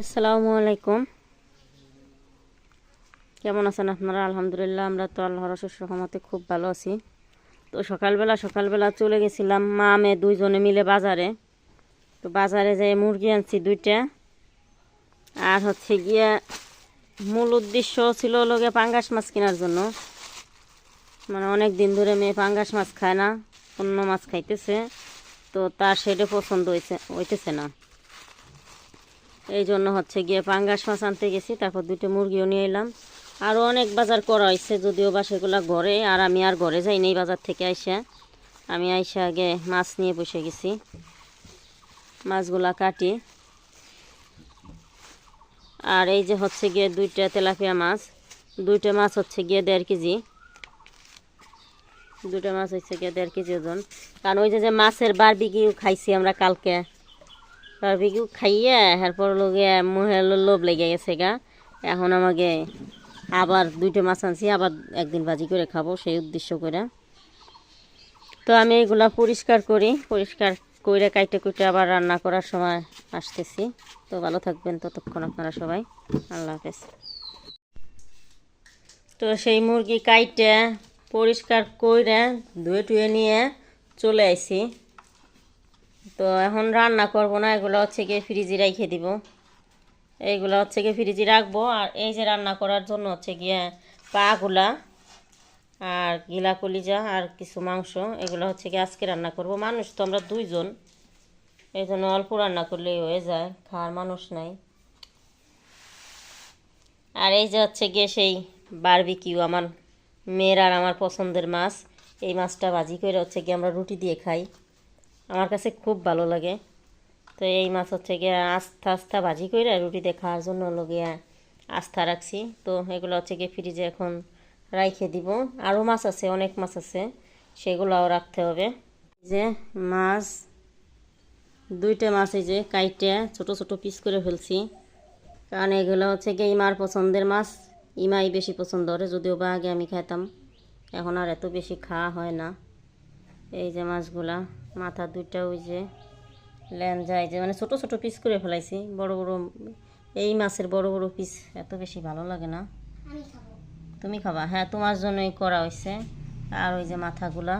আসসালামু আলাইকুম। কেমন আছেন আপনারা? আলহামদুলিল্লাহ, আমরা তো আল্লাহর রহমতে খুব ভালো আছি। তো সকালবেলা সকালবেলা চলে গেছিলাম, মা, মেয়ে দুইজনে মিলে বাজারে। তো বাজারে যেয়ে মুরগি আনছি দুইটা। আর হচ্ছে গিয়ে মূল উদ্দেশ্য ছিল লোকে পাঙ্গাস মাছ কেনার জন্য। মানে অনেক দিন ধরে মেয়ে পাঙ্গাস মাছ খায় না, অন্য মাছ খাইতেছে। তো তার সেটা পছন্দ হয়েছে হইতেছে না। এই জন্য হচ্ছে গিয়ে পাঙ্গাস মাছ আনতে গেছি, তারপর দুটো মুরগিও নিয়ে এলাম। আরও অনেক বাজার করা হয়েছে, যদিও বা সেগুলো ঘরে, আর আমি আর ঘরে যাই নেই বাজার থেকে আইসা। আমি আইসা আগে মাছ নিয়ে বসে গেছি, মাছগুলা কাটি। আর এই যে হচ্ছে গিয়ে দুইটা তেলাপিয়া মাছ, দুইটা মাছ হচ্ছে গিয়ে দেড় কেজি। দুটো মাছ হচ্ছে গিয়ে দেড় কেজি ওজন। কারণ ওই যে যে মাছের বারবিকিউ খাইছি আমরা কালকে। বারবিকিউ খাইয়ে এরপর লোকে মুহের লোভ লেগে গেছে গা। এখন আমাকে আবার দুইটা মাছ আনছি, আবার একদিন ভাজি করে খাব সেই উদ্দেশ্য করে। তো আমি এগুলা পরিষ্কার করি, পরিষ্কার করে কাইটে কুইটে আবার রান্না করার সময় আসতেছি। তো ভালো থাকবেন ততক্ষণ আপনারা সবাই। আল্লাহ হাফেজ। তো সেই মুরগি কাইটে পরিষ্কার করে ধুয়ে টুয়ে নিয়ে চলে আইছি। তো এখন রান্না করব না, এগুলো হচ্ছে গিয়ে ফ্রিজে রেখে দিব। এইগুলো হচ্ছে গিয়ে ফ্রিজে রাখব, আর এই যে রান্না করার জন্য হচ্ছে গিয়ে পাগুলা আর গিলা কলিজা আর কিছু মাংস, এগুলো হচ্ছে গিয়ে আজকে রান্না করব। মানুষ তো আমরা দুইজন এই জন্য অল্প রান্না করলেই হয়ে যায়, খাওয়ার মানুষ নাই। আর এই যে হচ্ছে গিয়ে সেই বারবিকিউ আমার মেয়ের আর আমার পছন্দের মাছ, এই মাছটা ভাজি করে হচ্ছে গিয়ে আমরা রুটি দিয়ে খাই। আমার কাছে খুব ভালো লাগে। তো এই মাছ হচ্ছে গিয়ে আস্থা আস্থা ভাজি করে রুটিতে খাওয়ার জন্য হলো গিয়ে আস্থা রাখছি। তো এগুলো হচ্ছে গিয়ে ফ্রিজে এখন রাইখে দিব। আরও মাছ আছে, অনেক মাছ আছে, সেগুলোও রাখতে হবে। যে মাছ, দুইটা মাছ এই যে কাইটে, ছোট ছোট পিস করে ফেলছি। কারণ এগুলো হচ্ছে গিয়ে ইমার পছন্দের মাছ, ইমাই বেশি পছন্দ করে, যদিও বা আগে আমি খাইতাম। এখন আর এত বেশি খাওয়া হয় না। এই যে মাছগুলা। মাথা দুইটা ওই যে ল্যাঞ্জা এই যে মানে ছোট ছোট পিস করে ফেলাইছি। বড় বড় এই মাছের বড় বড় পিস এত বেশি ভালো লাগে না। তুমি খাবা? হ্যাঁ তোমার জন্যই করা হয়েছে আর ওই যে মাথাগুলা।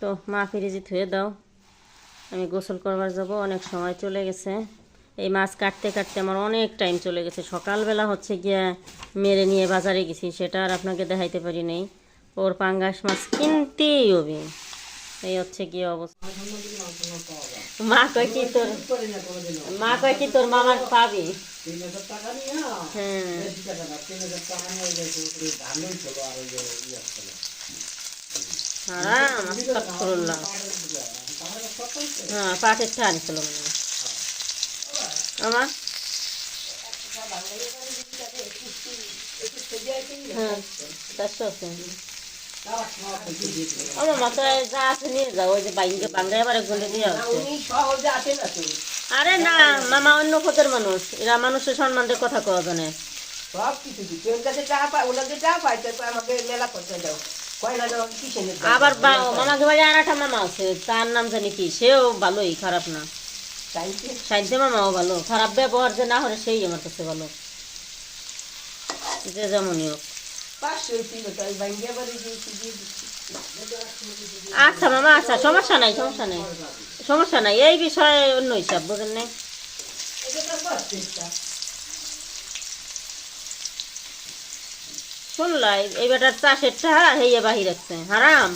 তো মা ফ্রিজে ধুয়ে দাও। আমি গোসল করবার যাব অনেক সময় চলে গেছে। এই মাছ কাটতে কাটতে আমার অনেক টাইম চলে গেছে। সকালবেলা হচ্ছে গিয়া মেরে নিয়ে বাজারে গেছি, সেটা আর আপনাকে দেখাইতে পারি নাই। ওর পাঙ্গাস মাছ কিনতেই হবে। এই হচ্ছে কি অবস্থা। মা কয় কি তোর মা কয় কি তোর মামার পাবি? হ্যাঁ। হ্যাঁ পাটের ঠা আনিছিল মনে হয়। আমার? হ্যাঁ চারশো আমার মাথায় যা আছে নিয়ে যাও ওই যে বাইঙ্গে বাঙ্গায় আবার আরে না মামা অন্য মানুষ। এরা মানুষের সম্মানের কথা কওয়া জানে সব কিছু দিচ্ছে। ওর কাছে চা পায় ওনাকে চা পায় তারপর আমাকে মেলা করতে দাও। আবার মামাকে বাড়ি আর একটা মামা আছে তার নাম জানি কি? সেও ভালোই খারাপ না। চাইছে মামাও ভালো। খারাপ ব্যবহার যে না হলে সেই আমার কাছে ভালো। যে যেমনই হোক। আচ্ছা মামা আচ্ছা সমস্যা নাই সমস্যা নাই। সমস্যা নাই। এই বিষয়ে অন্য হিসাব বোঝেন নাই? শুনলাই এই বেটার চাষের টাকা হেয়ে বাহি রাখছে হারাম।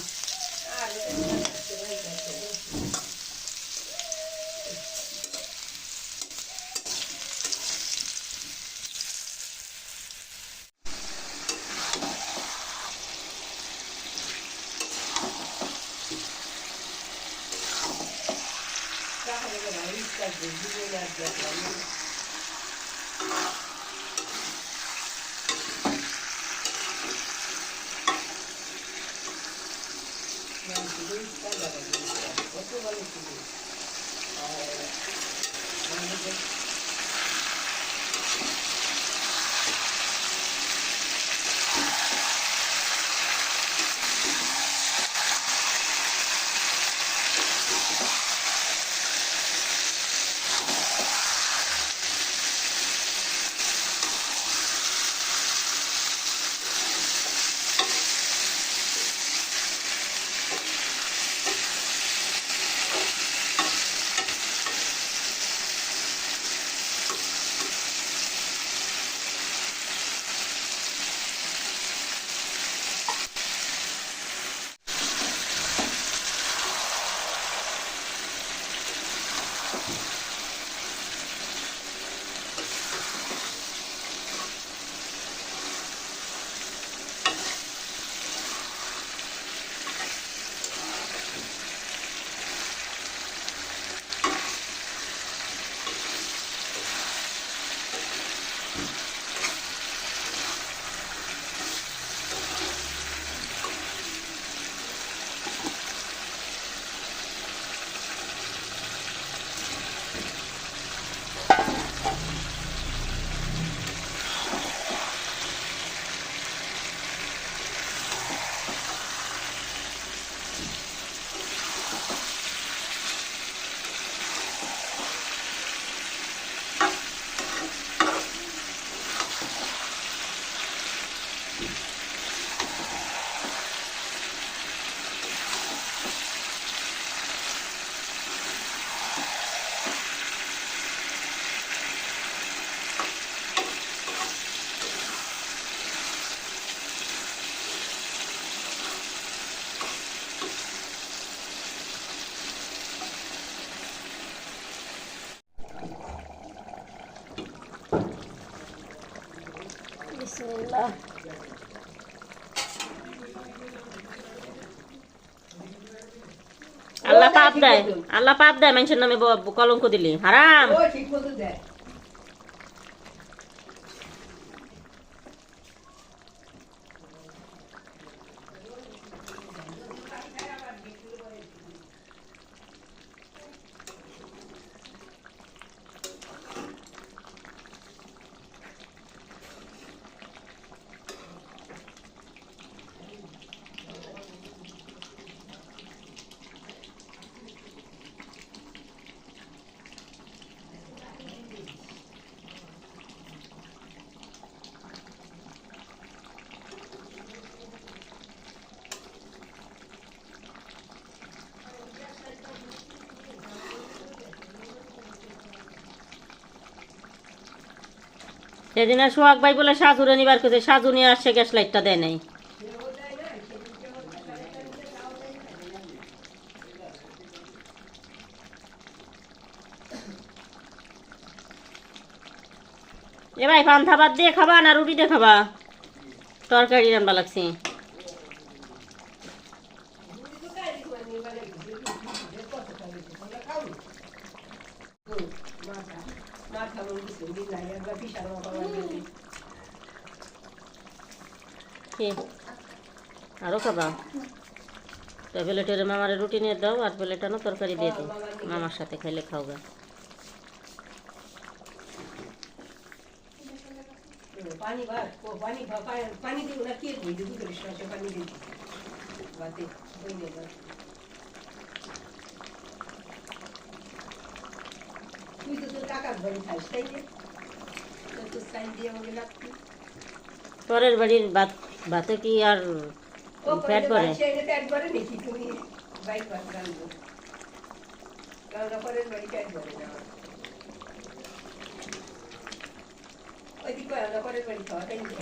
আল্লাহ পাপ দেয়। আল্লাহ পাপ দেয় মানুষের নামে কলঙ্ক দিলি। হারাম। সেদিন আর সোহাগ ভাই বলে সাজুরে নিবার করছে সাজু নিয়ে আসছে গ্যাস লাইটটা দেয় নাই। এ ভাই, পান্থা ভাত দিয়ে খাবা না রুটি দিয়ে খাবা? তরকারি রান্না লাগছে। মাথা মন কি? আরও খাবা? তো প্লেটের মামারে রুটি নিয়ে দাও আর প্লেটানো তরকারি দিয়ে দাও। মামার সাথে খাইলে খাওগা। পানি পানি পানি না, কে পানি পরের বাড়ির ভাত ভাতে কি আর পেট ভরে? বাচ্চা এনে পেট ভরে নাকি তুমি বাইক ভাত রাখব কারণ পরের বাড়ি পেট ভরে না ওই দিকে আমরা পরের বাড়ি খাওয়া তাই যে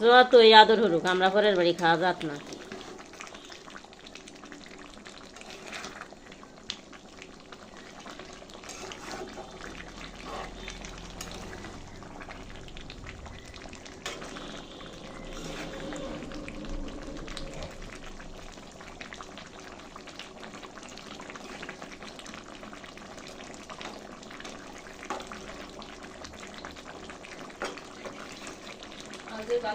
যতই আদর হলুক আমরা পরের বাড়ি খাওয়া যাত না আমাদের ভালো থাকতো কত দিন আমরা কোনো মনে জানছি একটা আজ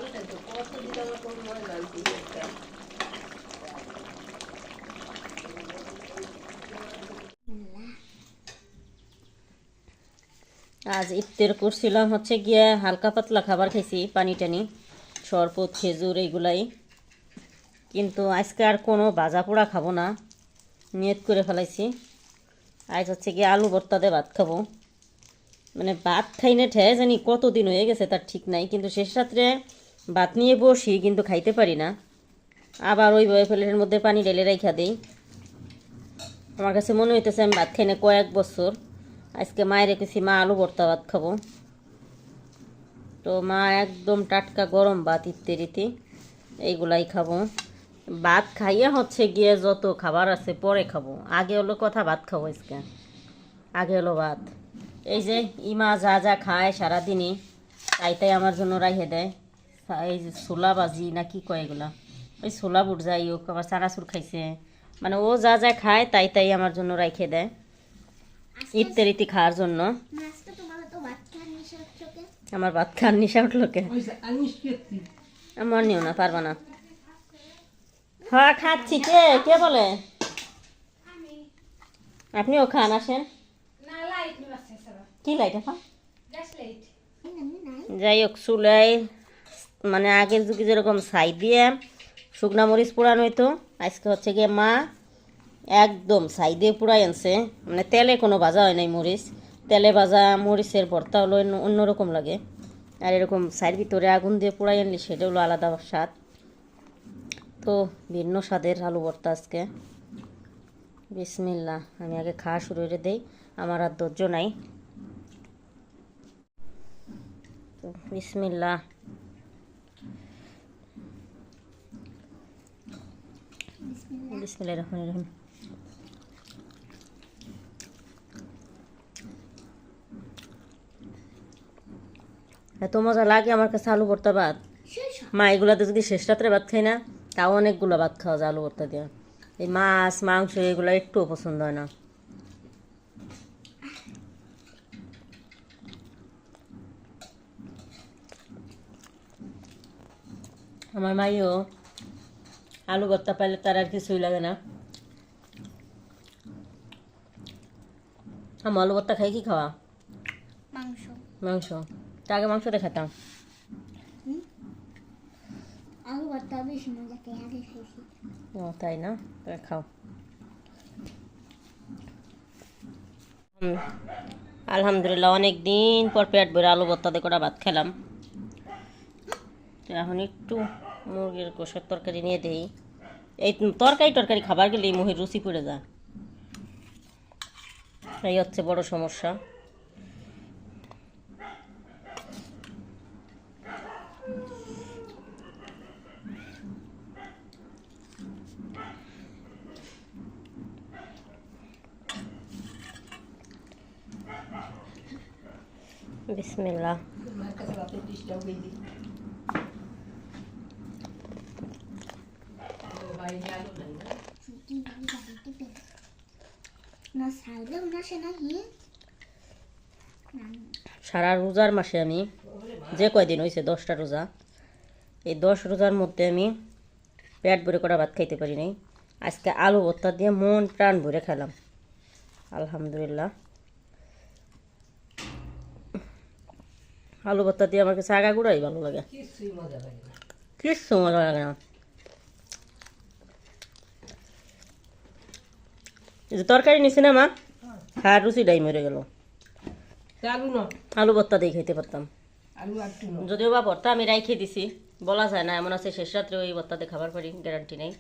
ইফতার করছিলাম হচ্ছে গিয়ে হালকা পাতলা খাবার খাইছি পানি টানি, শরবত, খেজুর এইগুলাই। কিন্তু আজকে আর কোনো ভাজা পোড়া খাব না, নিয়ত করে ফেলাইছি। আজ হচ্ছে গিয়ে আলু ভর্তা দিয়ে ভাত খাব। মানে ভাত খাই না ঠেয়ে জানি কতদিন হয়ে গেছে তার ঠিক নাই, কিন্তু শেষ রাত্রে ভাত নিয়ে বসি, কিন্তু খাইতে পারি না। আবার ওইভাবে প্লেটের মধ্যে পানি ঢেলে রেখা দিই। আমার কাছে মনে হইতেছে আমি ভাত খাই না কয়েক বছর। আজকে মায়ের রেখেছি মা আলু ভর্তা ভাত খাব। তো মা একদম টাটকা গরম ভাত ইত্যাদিতে এইগুলাই খাব। ভাত খাইয়া হচ্ছে গিয়ে যত খাবার আছে পরে খাব। আগে হলো কথা ভাত খাব আজকে। আগে হলো ভাত। এই যে, ইমা যা যা খায় সারাদিনই, তাই তাই আমার জন্য রাইহে দেয়। এই যে ছোলা বাজি না কি কয় এগুলা? ওই ছোলা বুট যাই হোক আবার চানাচুর খাইছে। মানে ও যা যা খায় তাই তাই আমার জন্য রাইখে দেয়। ইত্যাদি খাওয়ার জন্য। আমার ভাত খাওয়ার নিশা উঠল কে ওই যে আমি সত্যি আমার নিও না পারবা না। হ্যাঁ খাচ্ছি। কে? কে বলে? আপনিও খান আসেন। কি লাইট এখন? যাই হোক চুলাই মানে আগের যুগে যেরকম ছাই দিয়ে শুকনা মরিচ পোড়ানো হইতো, আজকে হচ্ছে গিয়ে মা একদম ছাই দিয়ে পুড়াই আনছে। মানে তেলে কোনো ভাজা হয় নাই মরিচ। তেলে ভাজা মরিচের ভর্তা হলো অন্য- অন্যরকম লাগে। আর এরকম ছাইয়ের ভিতরে আগুন দিয়ে পুড়াই আনলে সেটা হলো আলাদা স্বাদ। তো ভিন্ন স্বাদের আলু ভর্তা আজকে। বিসমিল্লা আমি আগে খাওয়া শুরু করে দেই। আমার আর ধৈর্য নাই। তো বিসমিল্লা বিসমিল্লাহ রহমান রহিম। এত মজা লাগে আমার কাছে আলু ভর্তা ভাত। মা, এগুলাতে যদি শেষ রাত্রে ভাত খাই না, তাও অনেকগুলো ভাত খাওয়া যায় আলু ভর্তা দিয়ে। এই মাছ, মাংস, এগুলো একটুও পছন্দ হয় না। আমার মাইও আলু ভর্তা পাইলে তার আর কিছুই লাগে না। আমার আলু ভর্তা খাই কি খাওয়া? মাংস। মাংস। তা আগে মাংসটা খেতাম। আলু ভর্তা বেশি মজা আগে খাইছি ও তাই না? তাহলে খাও। আলহামদুলিল্লাহ অনেক দিন পর পেট ভরে আলু ভর্তা দিয়ে কটা ভাত খেলাম। এখন একটু মুরগির গোসের তরকারি নিয়ে দেই। এই তরকারি টরকারি খাবার গেলে এই মুহির রুচি পড়ে যায়। এই হচ্ছে বড় সমস্যা। বিসমিল্লাহ মার কাছে বাপের ডিশটাও গই দিই সারা রোজার মাসে আমি যে কয়দিন হয়েছে দশটা রোজা, এই দশ রোজার মধ্যে আমি পেট ভরে করা ভাত খাইতে পারি নাই। আজকে আলু ভর্তা দিয়ে মন প্রাণ ভরে খেলাম আলহামদুলিল্লাহ। আলু ভর্তা দিয়ে আমার কাছে আগা গুঁড়াই ভালো লাগে। কিচ্ছু মজা লাগে না। যে তরকারি নিছি না মা হ্যাঁ রুচিটাই মরে গেল। আলু ভর্তা দিয়ে খাইতে পারতাম। আর যদিও বা ভর্তা আমি রাইখে দিছি বলা যায় না এমন আছে শেষ রাত্রে ওই ভর্তাতে খাবার পারি গ্যারান্টি নেই।